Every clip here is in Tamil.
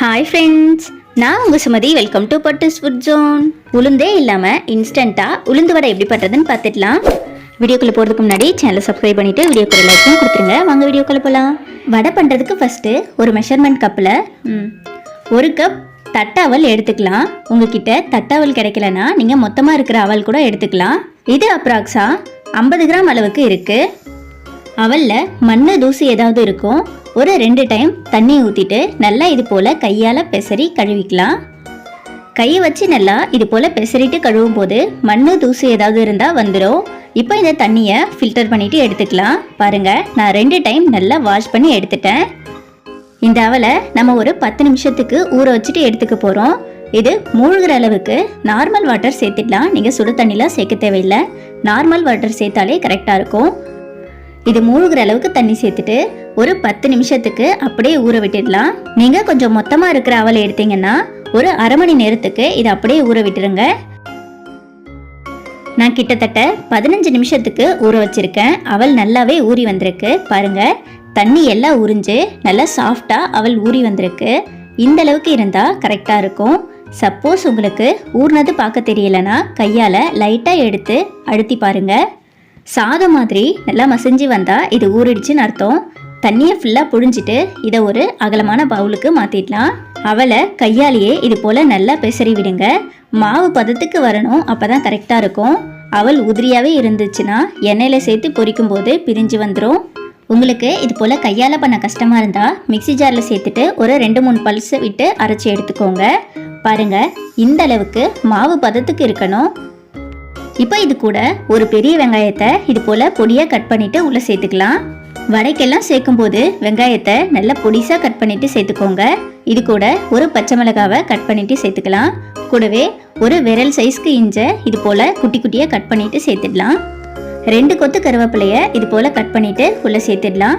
ஹாய் ஃப்ரெண்ட்ஸ் நான் உங்கள் Sumathi. Welcome to Pattu's food zone உளுந்தே இல்லாமல் இன்ஸ்டண்ட்டாக உளுந்து வடை எப்படி பண்ணுறதுன்னு பார்த்துக்கலாம் வீடியோக்குள்ளே போகிறதுக்கு முன்னாடி சேனலை சப்ஸ்கிரைப் பண்ணிவிட்டு வீடியோக்குள்ள லைக்கும் கொடுத்துருங்க. வாங்க வீடியோக்குள்ளே போகலாம் வடை பண்ணுறதுக்கு ஃபஸ்ட்டு ஒரு மெஷர்மெண்ட் கப்பில் ஒரு கப் தட்டாவல் எடுத்துக்கலாம். உங்ககிட்ட தட்டாவல் கிடைக்கலனா நீங்கள் மொத்தமாக இருக்கிற அவல் கூட எடுத்துக்கலாம். இது அப்ராக்ஸா ஐம்பது கிராம் அளவுக்கு இருக்குது அவலில் மண் தூசி ஏதாவது இருக்கும் ஒரு ரெண்டு டைம் தண்ணி ஊற்றிட்டு நல்லா இது போல் கையால் பெசரி கழுவிக்கலாம். கையை வச்சு நல்லா இது போல் பெசரிட்டு கழுவும் போது மண் தூசி ஏதாவது இருந்தால் வந்துடும் இப்போ இந்த தண்ணியை ஃபில்டர் பண்ணிவிட்டு எடுத்துக்கலாம். பாருங்கள் நான் ரெண்டு டைம் நல்லா வாஷ் பண்ணி எடுத்துட்டேன். இந்த அவலை நம்ம ஒரு பத்து நிமிஷத்துக்கு ஊற வச்சுட்டு எடுத்துக்க போகிறோம் இது மூழ்கிற அளவுக்கு நார்மல் வாட்டர் சேர்த்துக்கலாம். நீங்கள் சுடு தண்ணிலாம் சேர்க்க தேவையில்லை. நார்மல் வாட்டர் சேர்த்தாலே கரெக்டாக இருக்கும். இது மூழ்கிற அளவுக்கு தண்ணி சேர்த்துட்டு ஒரு பத்து நிமிஷத்துக்கு அப்படியே ஊற விட்டுடலாம். நீங்கள் கொஞ்சம் மொத்தமாக இருக்கிற அவலை எடுத்தீங்கன்னா ஒரு அரை மணி நேரத்துக்கு இதை அப்படியே ஊற விட்டுருங்க. நான் கிட்டத்தட்ட பதினஞ்சு நிமிஷத்துக்கு ஊற வச்சிருக்கேன். அவள் நல்லாவே ஊறி வந்திருக்கு. பாருங்க தண்ணி எல்லாம் உறிஞ்சு நல்லா சாஃப்டாக அவள் ஊறி வந்திருக்கு. இந்த அளவுக்கு இருந்தால் கரெக்டாக இருக்கும். சப்போஸ் உங்களுக்கு ஊறினது பார்க்க தெரியலனா கையால் லைட்டாக எடுத்து அழுத்தி பாருங்கள் சாதம் மாதிரி நல்லா மசிஞ்சு வந்தால் இது ஊறிடுச்சுன்னு அர்த்தம். தண்ணியை ஃபுல்லாக புழிஞ்சிட்டு இதை ஒரு அகலமான பவுலுக்கு மாற்றிடலாம் அவளை கையாலேயே இது போல் நல்லா பிசறி விடுங்க. மாவு பதத்துக்கு வரணும் அப்போ தான் கரெக்டாக இருக்கும். அவள் உதிரியாகவே இருந்துச்சுன்னா எண்ணெயில் சேர்த்து பொரிக்கும் போது பிரிஞ்சு வந்துடும் உங்களுக்கு இது போல் கையால் பண்ண கஷ்டமாக இருந்தால் மிக்சி ஜாரில் சேர்த்துட்டு ஒரு ரெண்டு மூணு பல்ஸை விட்டு அரைச்சி எடுத்துக்கோங்க. பாருங்கள் இந்த அளவுக்கு மாவு பதத்துக்கு இருக்கணும். இப்போ இது கூட ஒரு பெரிய வெங்காயத்தை இது போல் பொடியாக கட் பண்ணிவிட்டு உள்ளே சேர்த்துக்கலாம். வடைக்கெல்லாம் சேர்க்கும்போது வெங்காயத்தை நல்லா பொடிசாக கட் பண்ணிவிட்டு சேர்த்துக்கோங்க. இது கூட ஒரு பச்சை மிளகாவை கட் பண்ணிவிட்டு சேர்த்துக்கலாம். கூடவே ஒரு விரல் சைஸ்க்கு இஞ்சை இது போல் குட்டி குட்டியாக கட் பண்ணிவிட்டு சேர்த்துடலாம். ரெண்டு கொத்து கருவேப்பிலையை இது போல் கட் பண்ணிவிட்டு உள்ளே சேர்த்துடலாம்.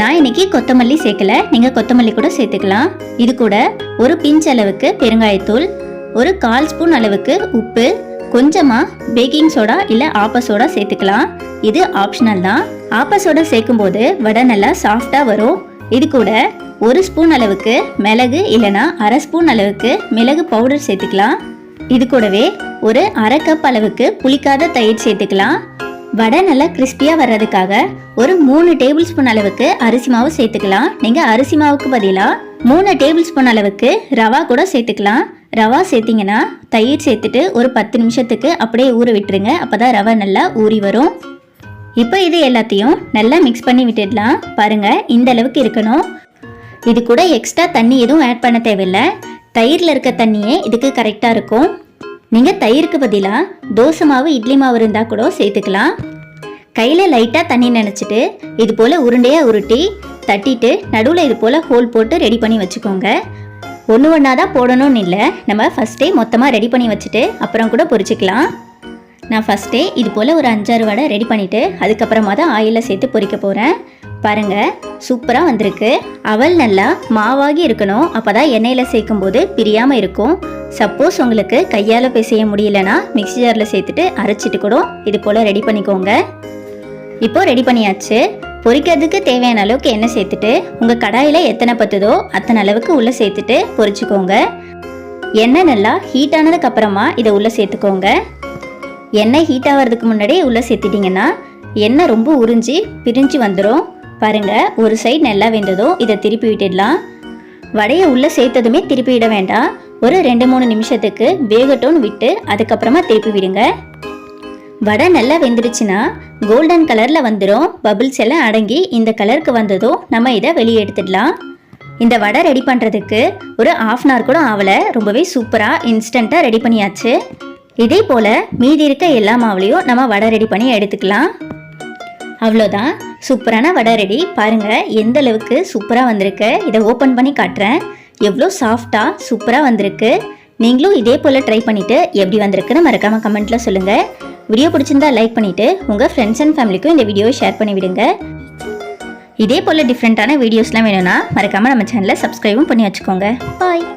நான் இன்னைக்கு கொத்தமல்லி சேர்க்கல. நீங்கள் கொத்தமல்லி கூட சேர்த்துக்கலாம். இது கூட ஒரு பிஞ்ச் அளவுக்கு பெருங்காயத்தூள் ஒரு கால் ஸ்பூன் அளவுக்கு உப்பு கொஞ்சமாக பேக்கிங் சோடா இல்லை ஆப்ப சோடா சேர்த்துக்கலாம். இது ஆப்ஷனல் தான். ஆப்ப சோடா சேர்க்கும் போது வடை நல்லா சாஃப்டாக வரும். இது கூட ஒரு ஸ்பூன் அளவுக்கு மிளகு இல்லைனா அரை ஸ்பூன் அளவுக்கு மிளகு பவுடர் சேர்த்துக்கலாம். இது கூடவே ஒரு அரை கப் அளவுக்கு புளிக்காத தயிர் சேர்த்துக்கலாம். வடை நல்லா கிறிஸ்பியாக வர்றதுக்காக ஒரு மூணு டேபிள் ஸ்பூன் அளவுக்கு அரிசி மாவு சேர்த்துக்கலாம். நீங்கள் அரிசி மாவுக்கு பதிலாக மூணு டேபிள் ஸ்பூன் அளவுக்கு ரவா கூட சேர்த்துக்கலாம். ரவா சேர்த்திங்கன்னா தயிர் சேர்த்துட்டு ஒரு பத்து நிமிஷத்துக்கு அப்படியே ஊற விட்டுருங்க. அப்போ தான் ரவை நல்லா ஊறி வரும். இப்போ இது எல்லாத்தையும் நல்லா மிக்ஸ் பண்ணி விட்டுடலாம். பாருங்கள் இந்த அளவுக்கு இருக்கணும். இது கூட எக்ஸ்ட்ரா தண்ணி எதுவும் ஆட் பண்ண தேவையில்லை. தயிரில் இருக்க தண்ணியே இதுக்கு கரெக்டாக இருக்கும். நீங்கள் தயிருக்கு பதிலாக தோசை மாவு இட்லி மாவு இருந்தால் கூட சேர்த்துக்கலாம். கையில் லைட்டாக தண்ணி நினச்சிட்டு இது போல் உருண்டையாக உருட்டி தட்டிட்டு நடுவில் இது போல் ஹோல் போட்டு ரெடி பண்ணி வச்சுக்கோங்க. ஒன்று ஒன்றா தான் போடணும்னு இல்லை. நம்ம ஃபஸ்ட்டே மொத்தமாக ரெடி பண்ணி வச்சுட்டு அப்புறம் கூட பொரிச்சிக்கலாம். நான் ஃபஸ்ட்டே இது போல் ஒரு அஞ்சாறு வடை ரெடி பண்ணிவிட்டு அதுக்கப்புறமா தான் ஆயிலில் சேர்த்து பொரிக்க போகிறேன் பாருங்கள் சூப்பராக வந்திருக்கு. அவல் நல்லா மாவாகி இருக்கணும். அப்போ தான் எண்ணெயில் சேர்க்கும் போது பிரியாமல் இருக்கும். சப்போஸ் உங்களுக்கு கையால் போய் செய்ய முடியலன்னா மிக்சி ஜாரில் சேர்த்துட்டு அரைச்சிட்டு கூட இது போல் ரெடி பண்ணிக்கோங்க. இப்போது ரெடி பண்ணியாச்சு. பொரிக்கிறதுக்கு தேவையான அளவுக்கு எண்ணெய் சேர்த்துட்டு உங்கள் கடாயில் எத்தனை பத்துதோ அத்தனை அளவுக்கு உள்ளே சேர்த்துட்டு பொரிச்சுக்கோங்க எண்ணெய் நல்லா ஹீட் ஆனதுக்கு அப்புறமா இதை உள்ளே சேர்த்துக்கோங்க. எண்ணெய் ஹீட் ஆகிறதுக்கு முன்னாடியே உள்ளே சேர்த்துட்டிங்கன்னா எண்ணெய் ரொம்ப உறிஞ்சி பிரிஞ்சு வந்துடும் பாருங்கள் ஒரு சைடு நல்லா வெந்ததும் இதை திருப்பி விட்டுடலாம். வடையை உள்ளே சேர்த்ததுமே திருப்பி விட வேண்டாம். ஒரு ரெண்டு மூணு நிமிஷத்துக்கு வேகட்டோன்னு விட்டு அதுக்கப்புறமா திருப்பி விடுங்க. வடை நல்லா வெந்துருச்சுன்னா கோல்டன் கலரில் வந்துடும் பபுள்ஸ் எல்லாம் அடங்கி இந்த கலருக்கு வந்ததும் நம்ம இதை வெளியே எடுத்துடலாம். இந்த வடை ரெடி பண்ணுறதுக்கு ஒரு ஆஃப் அன் ஹவர் கூட ஆகலை ரொம்பவே சூப்பராக இன்ஸ்டண்ட்டாக ரெடி பண்ணியாச்சு. இதே போல் மீதி இருக்க எல்லா மாவுலையும் நம்ம வடை ரெடி பண்ணி எடுத்துக்கலாம். அவ்வளோதான். சூப்பரான வடை ரெடி பாருங்கள் எந்த அளவுக்கு சூப்பராக வந்திருக்கு. இதை ஓப்பன் பண்ணி காட்டுறேன். எவ்வளோ சாஃப்டாக சூப்பராக வந்திருக்கு. நீங்களும் இதே போல் ட்ரை பண்ணிவிட்டு எப்படி வந்திருக்குன்னு மறக்காமல் கமெண்ட்டில் சொல்லுங்கள் வீடியோ பிடிச்சிருந்தா லைக் பண்ணிவிட்டு உங்கள் ஃப்ரெண்ட்ஸ் அண்ட் ஃபேமிலிக்கும் இந்த வீடியோவை ஷேர் பண்ணி விடுங்க இதே போல் டிஃப்ரெண்ட்டான வீடியோஸ்லாம் வேணும்னா மறக்காமல் நம்ம சேனலை சப்ஸ்கிரைபும் பண்ணி வச்சுக்கோங்க. பாய்